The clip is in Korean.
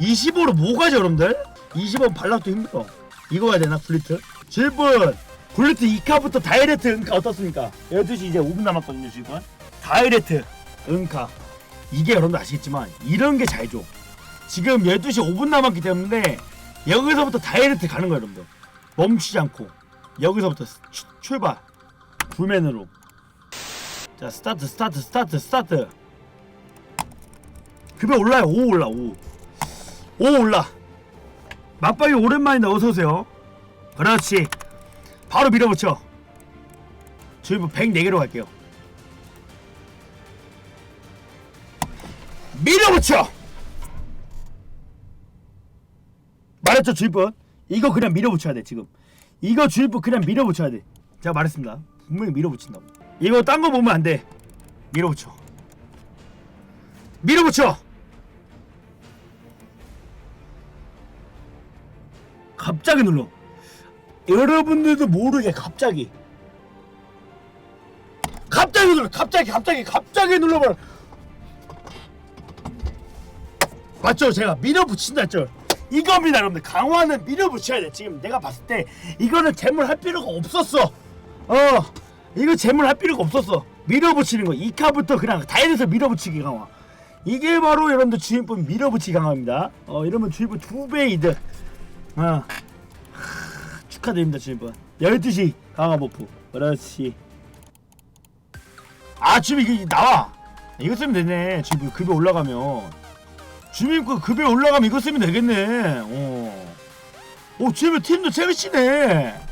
25로 뭐가지 여러분들? 20원 발락도 힘들어. 이거 해야 되나 블리트? 질문! 블리트 2카부터 다이렉트 은카 어떻습니까? 12시 이제 5분 남았거든요 지금 다이렉트 은카. 이게 여러분들 아시겠지만 이런 게 잘 줘. 지금 12시 5분 남았기 때문에 여기서부터 다이렉트 가는 거예요 여러분들. 멈추지 않고. 여기서부터 추- 출발. 불맨으로. 자 스타트 스타트 스타트 스타트. 급여 올라요. 5 올라 5 5 올라. 맞박이 오랜만이다. 어서오세요. 그렇지. 바로 밀어붙여. 주의부 104개로 갈게요. 밀어붙여! 말했죠 주입분 이거 그냥 밀어붙여야 돼 지금. 이거 주입분 그냥 밀어붙여야 돼. 제가 말했습니다. 분명히 밀어붙인다고. 이거 딴 거 보면 안돼. 밀어붙여. 밀어붙여 갑자기 눌러. 여러분들도 모르게 갑자기. 갑자기 눌러. 갑자기 갑자기 갑자기 눌러버려. 맞죠? 제가 밀어붙인다 했죠. 이겁니다 여러분들. 강화는 밀어붙여야 돼. 지금 내가 봤을 때 이거는 재물 할 필요가 없었어. 어 이거 재물 할 필요가 없었어. 밀어붙이는 거. 2카부터 그냥 다이렉트 밀어붙이기 강화. 이게 바로 여러분들 주인분 밀어붙이기 강화입니다. 어 이러면 주인분 두배 이득 어. 하, 축하드립니다 주인분. 12시 강화 버프 그렇지 아 지금 이게 나와. 이거 쓰면 되네 지금 급여 올라가면. 주민권 급여 올라가면 이거 쓰면 되겠네. 어. 오, 지금 팀도 재밌시네.